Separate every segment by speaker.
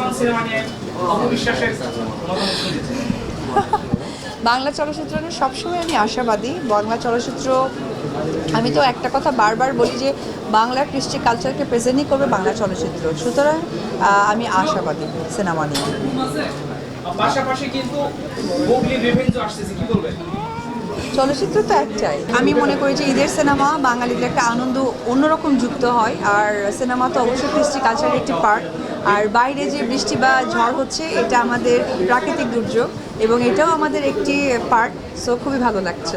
Speaker 1: বাংলা চলচ্চিত্র নিয়ে সবসময় আমি আশাবাদী। বাংলা চলচ্চিত্র আমি তো একটা কথা বারবার বলি যে বাংলার কৃষ্টি কালচারকে প্রেজেন্টই করবে বাংলা চলচ্চিত্র। সুতরাং আমি আশাবাদী সিনেমা নিয়ে।
Speaker 2: পাশাপাশি কিন্তু আসতেছে কি বলবেন?
Speaker 1: চলচ্চিত্র তো একটাই। আমি মনে করি যে ঈদের সিনেমা বাঙালিদের একটা আনন্দ অন্যরকম যুক্ত হয় আর সিনেমা তো অবশ্যই কৃষ্টি কালচারের একটি পার্ট আর বাইরে যে বৃষ্টি বা ঝড় হচ্ছে এটা আমাদের প্রাকৃতিক দুর্যোগ এবং এটাও আমাদের একটি পার্ট সো খুবই ভালো লাগছে।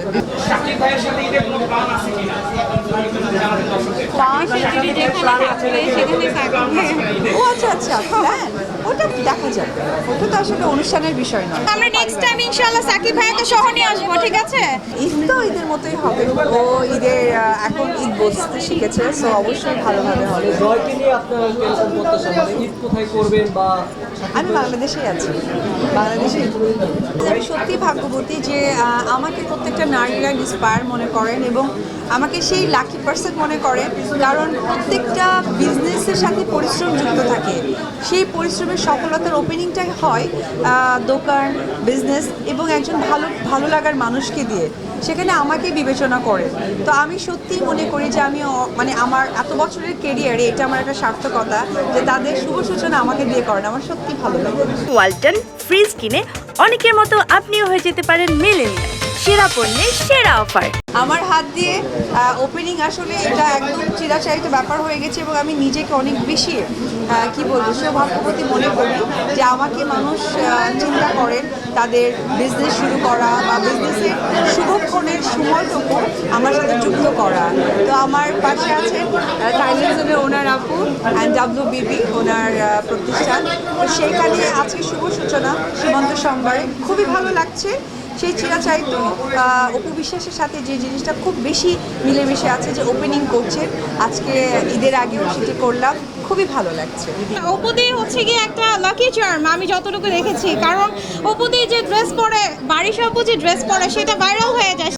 Speaker 2: শাকিব ভাইয়ের সাথে ঈদের কোনো প্ল্যান আছে কিনা জানাবেন দর্শকদের
Speaker 1: ও আচ্ছা আচ্ছা প্ল্যান ওটা দেখা যাবে ওটা তো আসলে অনুষ্ঠানের বিষয় নয়।
Speaker 3: আমরা নেক্সট টাইম ইনশাআল্লাহ সাকিব ভাইয়াকে সহ নিয়ে আসব ঠিক আছে?
Speaker 1: ঈদ তো ঈদের মতোই হবে। ও ঈদের এখন ঈদ বসতে শিখেছে সো অবশ্যই ভালোভাবে হবে।
Speaker 4: জয়কে নিয়ে আপনার টেনশন করতেছে ঈদ কোথায় করবেন বা
Speaker 1: আমি বাংলাদেশেই আছি। বাংলাদেশে আমি সত্যি ভাগ্যবতী যে আমাকে প্রত্যেকটা নারীরা ইন্সপায়ার মনে করেন এবং আমাকে সেই লাকি পার্সন মনে করেন কারণ প্রত্যেকটা বিজনেসের সাথে পরিশ্রম যুক্ত থাকে। সেই পরিশ্রমের সফলতার ওপেনিংটাই হয় দোকান বিজনেস এবং একজন ভালো ভালো লাগার মানুষকে দিয়ে। সেখানে আমাকে বিবেচনা করে। তো আমি সত্যিই মনে করি যে আমি মানে আমার এত বছরের কেরিয়ারে এটা আমার একটা সার্থকতা যে তাদের শুভ সূচনা আমাকে দিয়ে করেন। আমার সত্যি ভালো লাগে।
Speaker 5: ওয়ালটন ফ্রিজ কিনে অনেকের মতো আপনিও হয়ে যেতে পারেন মেলেনিয়া সেরা পণ্যের সেরা অফার।
Speaker 1: আমার হাত দিয়ে ওপেনিং আসলে এটা একদম চিরাচারিত ব্যাপার হয়ে গেছে এবং আমি নিজেকে অনেক বেশি কি বলব, সৌভাগ্যবতী মনে করি যে আমাকে মানুষ চিন্তা করেন তাদের বিজনেস শুরু করা বা বিজনেসের শুভক্ষণের সময়টুকু আমার সাথে যুক্ত করা। তো আমার পাশে আছেন টাইলার্সের ওনার আপু অ্যান্ড ডাব্লিউ বিবি ওনার প্রতিষ্ঠান। তো সেইখানে আজকে শুভ সূচনা, সীমন্ত সোমবারে খুবই ভালো লাগছে। সেই চিরাচারিত অপু বিশ্বাসের সাথে যে জিনিসটা খুব বেশি মিলেমিশে আছে যে ওপেনিং করছেন আজকে ঈদের আগেও সেটি করলাম, খুবই ভালো লাগছে।
Speaker 3: অপুদি হচ্ছে গিয়ে একটা লাকি চার্ম আমি যতটুকু দেখেছি। কারণ অপুদি যে ড্রেস পরে বাড়ির সব যে ড্রেস পরে, সেটা ভাইরাল হয়ে যায়।